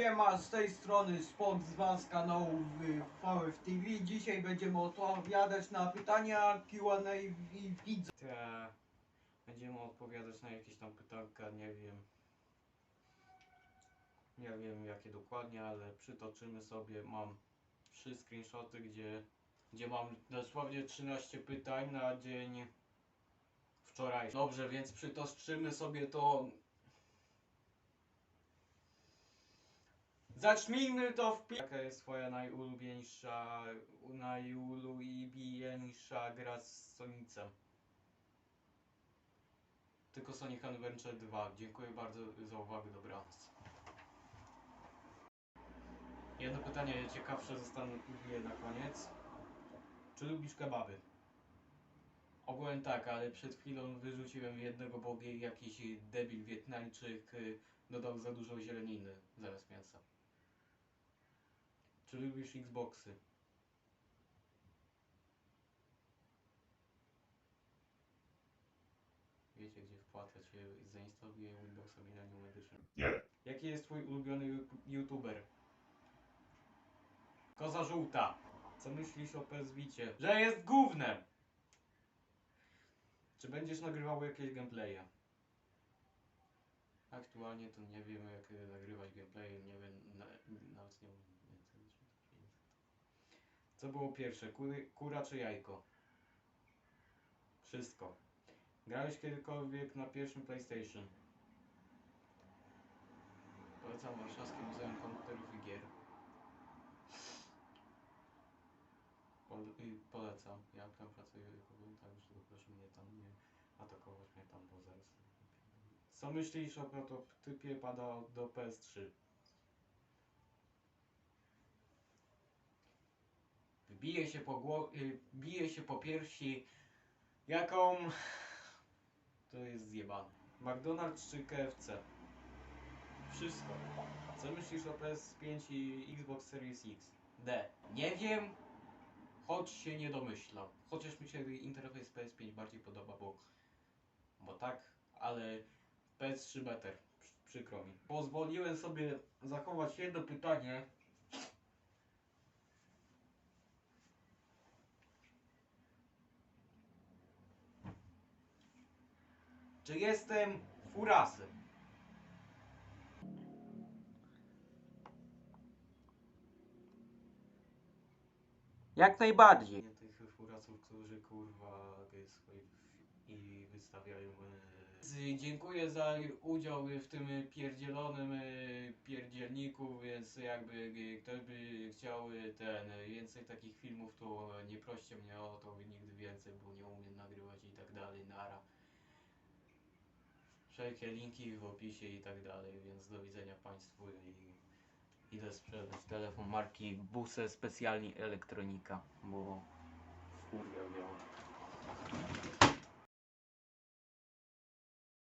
Siema, z tej strony Spok z Was kanału VF TV. Dzisiaj będziemy odpowiadać na pytania Q&A i. Te będziemy odpowiadać na jakieś tam pytanka, nie wiem. Nie wiem jakie dokładnie, ale przytoczymy sobie. Mam trzy screenshoty, gdzie, gdzie mam dosłownie 13 pytań na dzień wczoraj. Dobrze, więc przytoczymy sobie to. Zacznijmy to w pi- Jaka jest twoja najulubieńsza, najulubieńsza gra z Sonicem? Tylko Sonic Adventure 2. Dziękuję bardzo za uwagę, dobranoc. Jedno pytanie ciekawsze zostawię na koniec. Czy lubisz kebaby? Ogółem tak, ale przed chwilą wyrzuciłem jednego, bo jakiś debil Wietnamczyk y, dodał za dużo zieleniny zamiast mięsa. Czy lubisz Xboxy? Wiecie gdzie wpłacać się zainstaluje Windows Millennium Edition. Nie. Jaki jest twój ulubiony ju- youtuber? Koza żółta. Co myślisz o PS Vicie? Że jest gównem! Czy będziesz nagrywał jakieś gameplaye? Aktualnie to nie wiem jak e, nagrywać gameplaye, nie wiem, na, nawet nie wiem więcej niż 500. Co było pierwsze, kury, kura czy jajko? Wszystko. Grałeś kiedykolwiek na pierwszym PlayStation? Polecam Warszawskie Muzeum Komputerów i Gier. Pol, y, polecam. Ja tam pracuję jako wolontariusz, tylko proszę mnie tam nie atakować mnie tam, bo zaraz... Co myślisz o prototypie pada do PS3? Bije się po głowie, y, bije się po piersi, jaką... To jest zjebane. McDonald's czy KFC? Wszystko. Co myślisz o PS5 i Xbox Series X? D. Nie wiem, choć się nie domyślam. Chociaż mi się interfejs PS5 bardziej podoba, bo, bo tak, ale PS3 better. Przy- Przykro mi. Pozwoliłem sobie zachować jedno pytanie. Czy jestem furasem? Jak najbardziej. Nie tych furasów, którzy kurwa i wystawiają. e, Dziękuję za udział w tym pierdzielonym e, pierdzielniku, więc jakby e, ktoś by chciał e, ten e, więcej takich filmów, to nie proście mnie o to nigdy więcej, bo nie umiem nagrywać i tak dalej, nara. Wszelkie linki w opisie i tak dalej, więc do widzenia Państwu i idę sprzedać telefon marki Buse Specjalnie Elektronika, bo wkurwiał ją.